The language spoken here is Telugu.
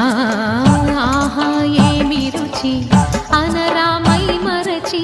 ఆహా ఏమి రుచి? అనరామై మరచి